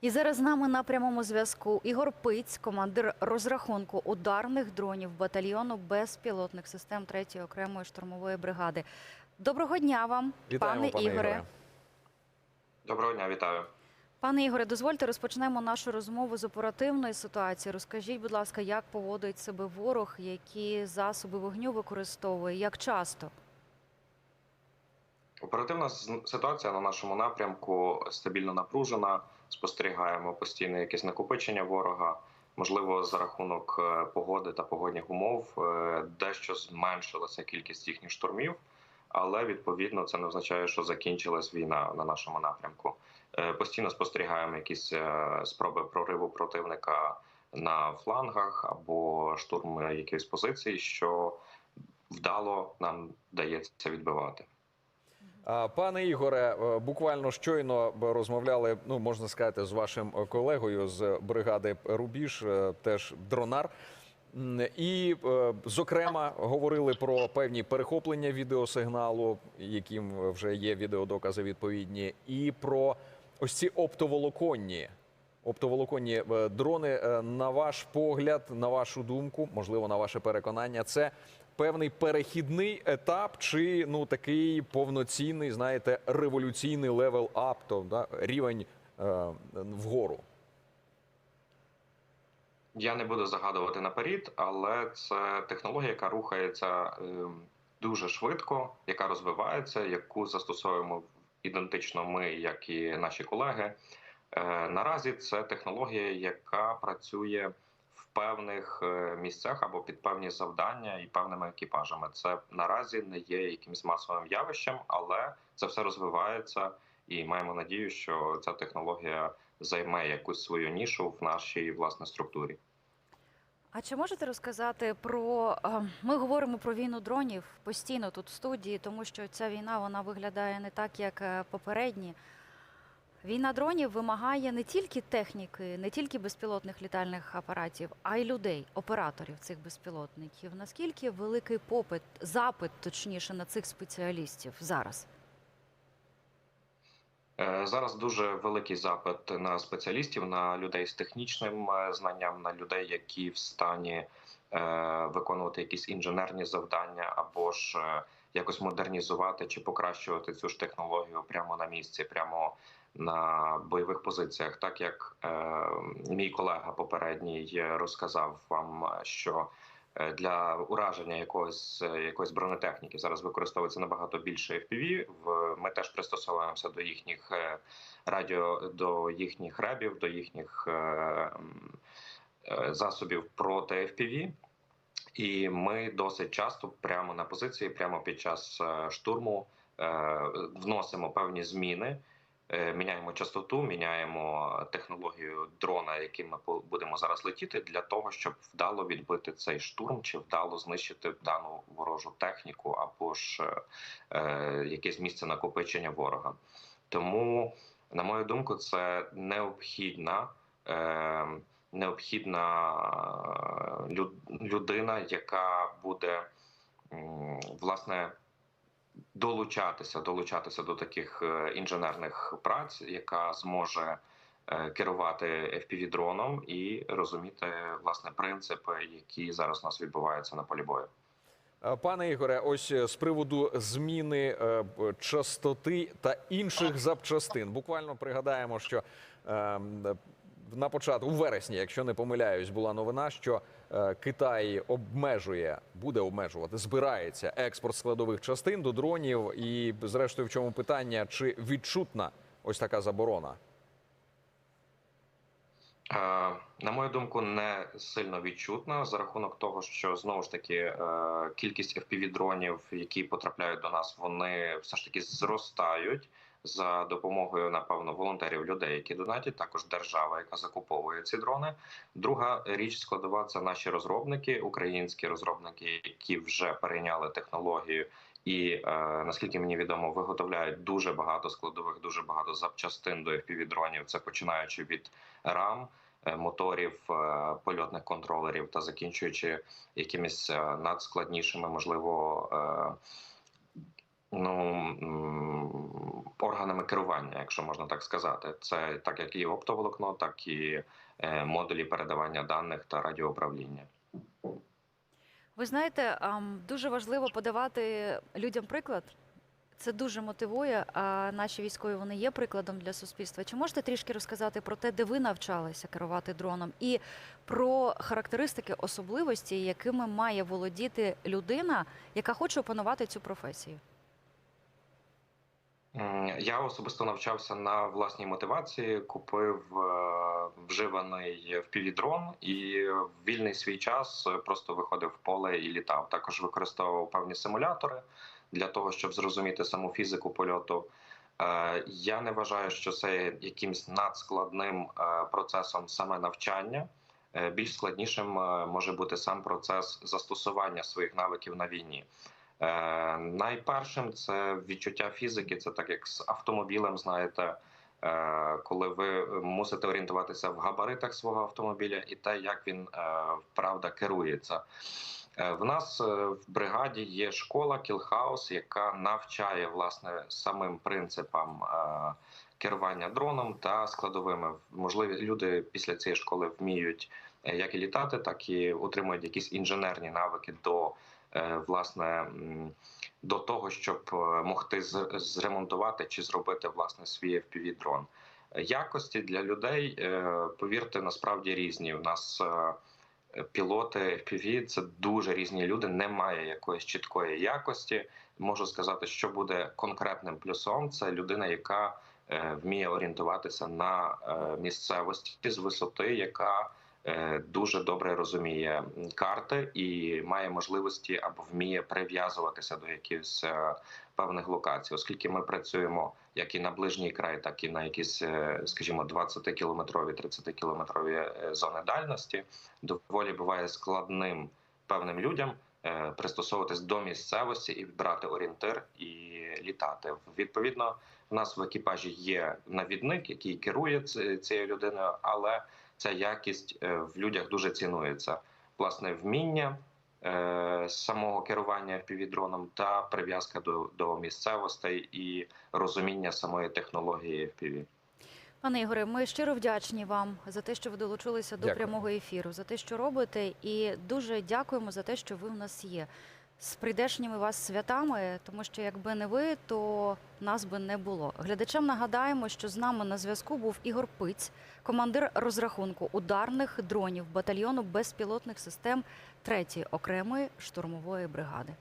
І зараз з нами на прямому зв'язку Ігор Пиць, командир розрахунку ударних дронів батальйону безпілотних систем 3-ї окремої штурмової бригади. Доброго дня вам, Вітаємо, пане, пане Ігоре. Ігоре. Доброго дня, вітаю. Пане Ігоре, дозвольте розпочнемо нашу розмову з оперативної ситуації. Розкажіть, будь ласка, як поводить себе ворог, які засоби вогню використовує, як часто? Оперативна ситуація на нашому напрямку стабільно напружена. Спостерігаємо постійне якесь накопичення ворога. Можливо, за рахунок е, погоди та погодних умов е, дещо зменшилася кількість їхніх штурмів, але відповідно це не означає, що закінчилась війна на нашому напрямку. Е, Постійно спостерігаємо якісь спроби прориву противника на флангах або штурм якоїсь позиції, що вдало нам вдається відбивати. Пане Ігоре, е, буквально щойно розмовляли, ну можна сказати, з вашим колегою з бригади Рубіж, е, теж дронар. І, е, зокрема, говорили про певні перехоплення відеосигналу, яким вже є відеодокази відповідні, і про ось ці оптоволоконні. Оптоволоконні е, дрони, е, на ваш погляд, на вашу думку, можливо, на ваше переконання, це певний перехідний етап, чи ну такий повноцінний, знаєте, революційний левел ап, то да, рівень е, вгору. Я не буду загадувати наперед, але це технологія, яка рухається ем, дуже швидко, яка розвивається, яку застосовуємо ідентично ми, як і наші колеги. Е, Наразі це технологія, яка працює в певних е, місцях або під певні завдання і певними екіпажами. Це наразі не є якимось масовим явищем, але це все розвивається, і маємо надію, що ця технологія займе якусь свою нішу в нашій власне структурі. А чи можете розказати про е, ми говоримо про війну дронів постійно тут в студії, тому що ця війна вона виглядає не так, як попередні. Війна дронів вимагає не тільки техніки, не тільки безпілотних літальних апаратів, а й людей, операторів цих безпілотників. Наскільки великий попит, запит точніше на цих спеціалістів зараз? Е, Зараз дуже великий запит на спеціалістів, на людей з технічним е, знанням, на людей, які в стані е, виконувати якісь інженерні завдання, або ж якось модернізувати чи покращувати цю ж технологію прямо на місці, прямо на бойових позиціях. Так як е, мій колега попередній розказав вам, що е, для ураження якогось е, якоїсь бронетехніки зараз використовується набагато більше FPV. Ми теж пристосовуємося до їхніх е, радіо, до їхніх ребів, до їхніх засобів проти FPV. І ми досить часто прямо на позиції, прямо під час штурму вносимо певні зміни. Е, Міняємо частоту, міняємо технологію дрона, яким ми будемо зараз летіти, для того, щоб вдало відбити цей штурм, чи вдало знищити дану ворожу техніку, або ж е, е, якесь місце накопичення ворога. Тому, на мою думку, це необхідна. Е, необхідна е, людина, яка буде власне долучатися, долучатися до таких е, інженерних праць, яка зможе е, керувати fpv дроном і розуміти власне принципи, які зараз у нас відбуваються на полі бою. Е, Пане Ігоре, ось з приводу зміни частоти та інших запчастин. Буквально пригадаємо, що е, м, на початку у вересні, якщо не помиляюсь, була новина, що е, Китай обмежує, буде обмежувати, збирається експорт складових частин до дронів. І, зрештою, в чому питання, чи відчутна ось така заборона? Е, На мою думку, не сильно відчутна за рахунок того, що знову ж таки е, кількість fpv дронів, які потрапляють до нас, вони все ж таки зростають за допомогою, напевно, волонтерів людей, які донатять. Також держава, яка закуповує ці дрони. Друга річ складова це наші розробники, українські розробники, які вже перейняли технологію. І е, наскільки мені відомо, виготовляють дуже багато складових, дуже багато запчастин до fpv дронів. Це починаючи від рам, е, моторів, е, польотних контролерів та закінчуючи якимись надскладнішими, можливо, ну органами керування, якщо можна так сказати. Це так як і оптоволокно, так і модулі передавання даних та радіоуправління. Ви знаєте, дуже важливо подавати людям приклад. Це дуже мотивує. А наші військові вони є прикладом для суспільства. Чи можете трішки розказати про те, де ви навчалися керувати дроном, і про характеристики, особливості, якими має володіти людина, яка хоче опанувати цю професію? М, Я особисто навчався на власній мотивації, купив е, вживаний впівдрон і в вільний свій час е, просто виходив в поле і літав. Також використовував певні симулятори для того, щоб зрозуміти саму фізику польоту. Е, Я не вважаю, що це якимсь надскладним е, процесом саме навчання. Е, Більш складнішим е, може бути сам процес застосування своїх навиків на війні. Е, найпершим це відчуття фізики. Це так як з автомобілем, знаєте, е, коли ви мусите орієнтуватися в габаритах свого автомобіля і те, як він е, правда керується. В нас в бригаді є школа Кілхаус, яка навчає власне самим принципам керування дроном та складовими. Можливо, люди після цієї школи вміють як і літати, так і отримують якісь інженерні навики до власне до того, щоб е, могти зремонтувати чи зробити власне свій fpv дрон. Якості для людей, е, повірте, насправді різні. У нас е, пілоти FPV – це дуже різні люди. Немає якоїсь чіткої якості. Можу сказати, що буде конкретним плюсом. Це людина, яка е, вміє орієнтуватися на е, місцевості з висоти, яка е, дуже добре розуміє карти і має можливості або вміє прив'язуватися до якихось е, певних локацій, оскільки ми працюємо як і на ближній край, так і на якісь, е, скажімо, 20-кілометрові, 30-кілометрові е, зони дальності, доволі буває складним певним людям е, пристосовуватись до місцевості і брати орієнтир і літати. Відповідно, в нас в екіпажі є навідник, який керує цією людиною, але ця якість е, в людях дуже цінується. Власне, вміння е, самого керування FPV-дроном та прив'язка до, до місцевостей і розуміння самої технології FPV. Пане Ігоре, ми щиро вдячні вам за те, що ви долучилися до Дякую. прямого ефіру, за те, що робите, і дуже дякуємо за те, що ви в нас є. З прийдешніми вас святами, тому що якби не ви, то нас би не було. Глядачам нагадаємо, що з нами на зв'язку був Ігор Пиць, командир розрахунку ударних дронів батальйону безпілотних систем 3-ї окремої штурмової бригади.